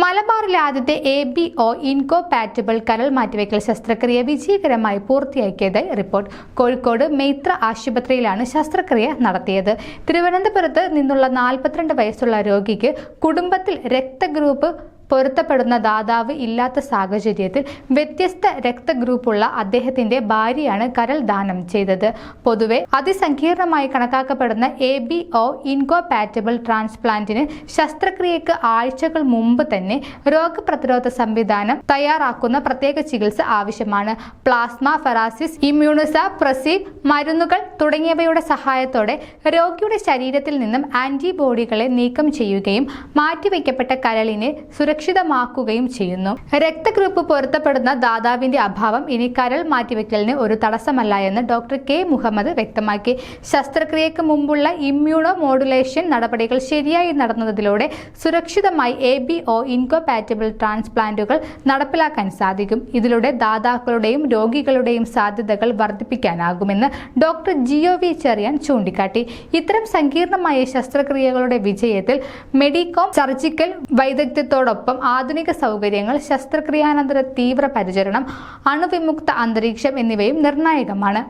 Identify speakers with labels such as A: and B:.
A: മലബാറിലെ ആദ്യത്തെ A B O ഇൻകോപാറ്റബിൾ കരൾ മാറ്റിവെക്കൽ ശസ്ത്രക്രിയ വിജയകരമായി പൂർത്തിയാക്കിയതായി റിപ്പോർട്ട്. കോഴിക്കോട് മെയ്ത്ര ആശുപത്രിയിലാണ് ശസ്ത്രക്രിയ നടത്തിയത്. തിരുവനന്തപുരത്ത് നിന്നുള്ള നാൽപ്പത്തിരണ്ട് വയസ്സുള്ള രോഗിക്ക് കുടുംബത്തിൽ രക്തഗ്രൂപ്പ് പൊരുത്തപ്പെടുന്ന ദാതാവ് ഇല്ലാത്ത സാഹചര്യത്തിൽ വ്യത്യസ്ത രക്തഗ്രൂപ്പുള്ള അദ്ദേഹത്തിന്റെ ഭാര്യയാണ് കരൾ ദാനം ചെയ്തത്. പൊതുവെ അതിസങ്കീർണമായി കണക്കാക്കപ്പെടുന്ന എ ബി ഒ ഇൻകോപാറ്റബിൾ ട്രാൻസ്പ്ലാന്റിന് ശസ്ത്രക്രിയക്ക് ആഴ്ചകൾ മുമ്പ് തന്നെ രോഗപ്രതിരോധ സംവിധാനം തയ്യാറാക്കുന്ന പ്രത്യേക ചികിത്സ ആവശ്യമാണ്. പ്ലാസ്മ ഫെറാസിസ് ഇമ്മ്യൂണിസ പ്രസീവ് മരുന്നുകൾ തുടങ്ങിയവയുടെ സഹായത്തോടെ രോഗിയുടെ ശരീരത്തിൽ നിന്നും ആന്റിബോഡികളെ നീക്കം ചെയ്യുകയും മാറ്റിവെക്കപ്പെട്ട കരളിനെ സുരക്ഷിതമാക്കുകയും ചെയ്യുന്നു. രക്തഗ്രൂപ്പ് പൊരുത്തപ്പെടുന്ന ദാതാവിന്റെ അഭാവം ഇനി കരൾ മാറ്റിവെക്കലിന് ഒരു തടസ്സമല്ല എന്ന് ഡോക്ടർ കെ മുഹമ്മദ് വ്യക്തമാക്കി. ശസ്ത്രക്രിയക്ക് മുമ്പുള്ള ഇമ്മ്യൂണോ മോഡുലേഷൻ നടപടികൾ ശരിയായി നടന്നതിലൂടെ സുരക്ഷിതമായി എ ബി ഒ ഇൻകോപാറ്റബിൾ ട്രാൻസ്പ്ലാന്റുകൾ നടപ്പിലാക്കാൻ സാധിക്കും. ഇതിലൂടെ ദാതാക്കളുടെയും രോഗികളുടെയും സാധ്യതകൾ വർദ്ധിപ്പിക്കാനാകുമെന്ന് ഡോക്ടർ ജിയോ വി ചെറിയാൻ ചൂണ്ടിക്കാട്ടി. ഇത്തരം സങ്കീർണമായ ശസ്ത്രക്രിയകളുടെ വിജയത്തിൽ മെഡികോം സർജിക്കൽ വൈദഗ്ധ്യത്തോടൊപ്പം ഒപ്പം ആധുനിക സൗകര്യങ്ങൾ ശസ്ത്രക്രിയാനന്തര തീവ്ര പരിചരണം അണുവിമുക്ത അന്തരീക്ഷം എന്നിവയും നിർണായകമാണ്.